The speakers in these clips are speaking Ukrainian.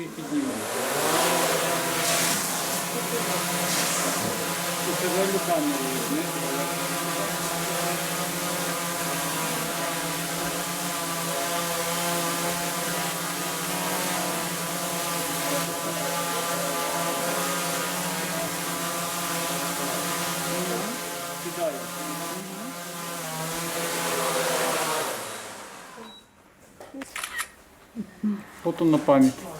чуть-чуть піднімемо. Тут тебе руками візьми. Кидаю. На пам'ять.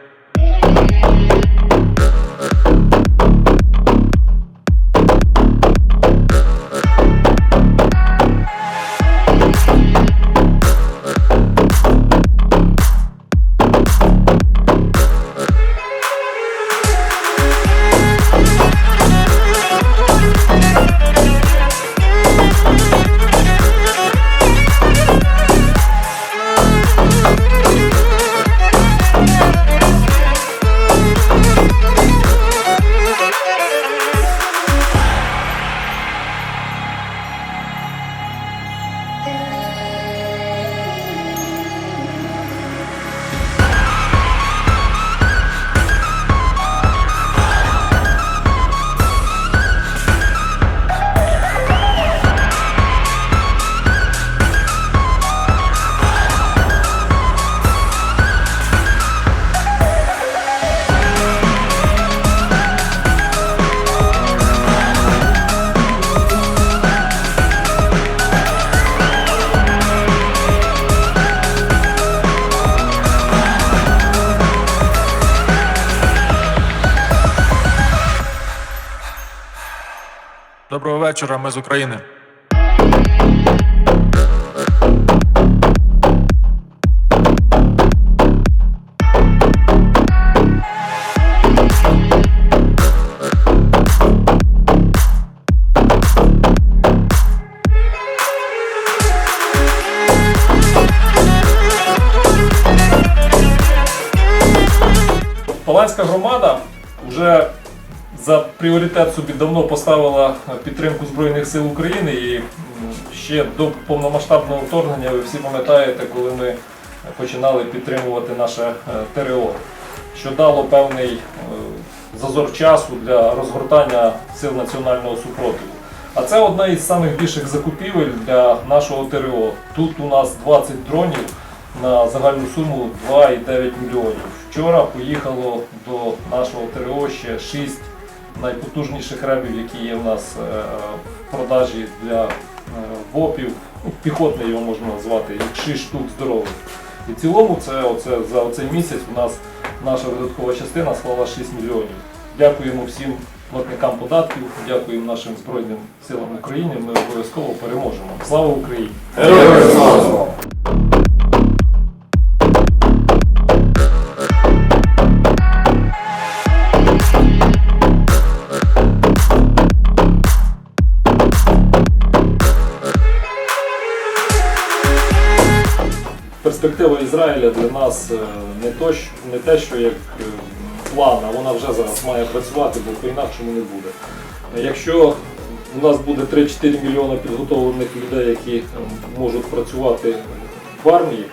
Доброго вечора, ми з України. Паланська громада вже за пріоритет собі давно поставила підтримку Збройних сил України і ще до повномасштабного вторгнення ви всі пам'ятаєте, коли ми починали підтримувати наше е, ТРО, що дало певний е, зазор часу для розгортання сил національного супротиву. А це одна із самих більших закупівель для нашого ТРО. Тут у нас 20 дронів на загальну суму 2,9 мільйонів. Вчора поїхало до нашого ТРО ще 6 найпотужніших ребів, які є в нас е, в продажі для е, ВОПів. Ну, Піхотний його можна назвати, як 6 штук здорових. І в цілому це оце, за цей місяць у нас наша видаткова частина склала 6 мільйонів. Дякуємо всім платникам податків, дякуємо нашим Збройним силам України. Ми обов'язково переможемо. Слава Україні! Перспектива Ізраїля для нас е, не, то, не те, що як е, план, а вона вже зараз має працювати, бо по-інакшому не буде. Якщо у нас буде 3-4 мільйони підготовлених людей, які е, можуть працювати в армії,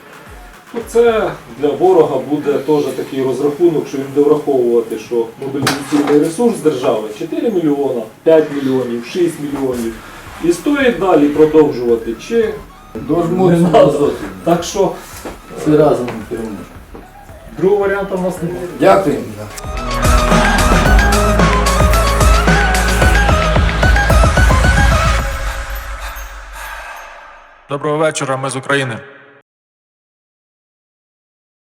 то це для ворога буде теж такий розрахунок, що він буде враховувати, що мобілізаційний ресурс держави 4 мільйона, 5 мільйонів, 6 мільйонів. І стоїть далі продовжувати чи Дожмуть Не надо. так що це разом переможемо. другого варіанту в нас немає. Дякуємо. Доброго вечора, ми з України.